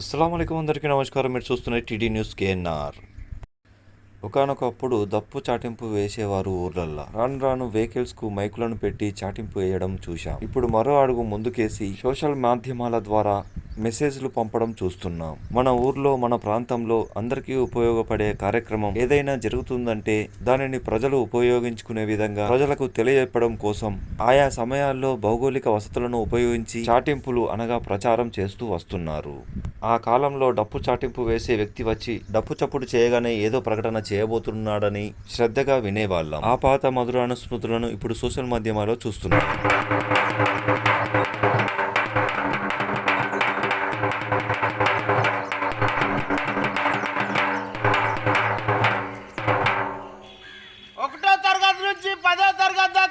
అస్సలం అందరికీ నమస్కారం. మీరు చూస్తున్న టీడీ న్యూస్ కేఎన్ఆర్. ఒకనొకప్పుడు దప్పు చాటింపు వేసేవారు ఊర్లల్లా. రాను రాను వెహికల్స్కు మైకులను పెట్టి చాటింపు వేయడం చూశాం. ఇప్పుడు మరో అడుగు ముందుకేసి సోషల్ మాధ్యమాల ద్వారా మెసేజ్లు పంపడం చూస్తున్నాం. మన ఊర్లో మన ప్రాంతంలో అందరికీ ఉపయోగపడే కార్యక్రమం ఏదైనా జరుగుతుందంటే దానిని ప్రజలు ఉపయోగించుకునే విధంగా ప్రజలకు తెలియజెప్పడం కోసం ఆయా సమయాల్లో భౌగోళిక వసతులను ఉపయోగించి చాటింపులు అనగా ప్రచారం చేస్తూ వస్తున్నారు. ఆ కాలంలో డప్పు చాటింపు వేసే వ్యక్తి వచ్చి డప్పు చప్పుడు చేయగానే ఏదో ప్రకటన చేయబోతున్నాడని శ్రద్ధగా వినేవాళ్ళం. ఆ పాత మధురాను స్మృతులను ఇప్పుడు సోషల్ మాధ్యమాల్లో చూస్తున్నాం. నుంచి పదో తరగతి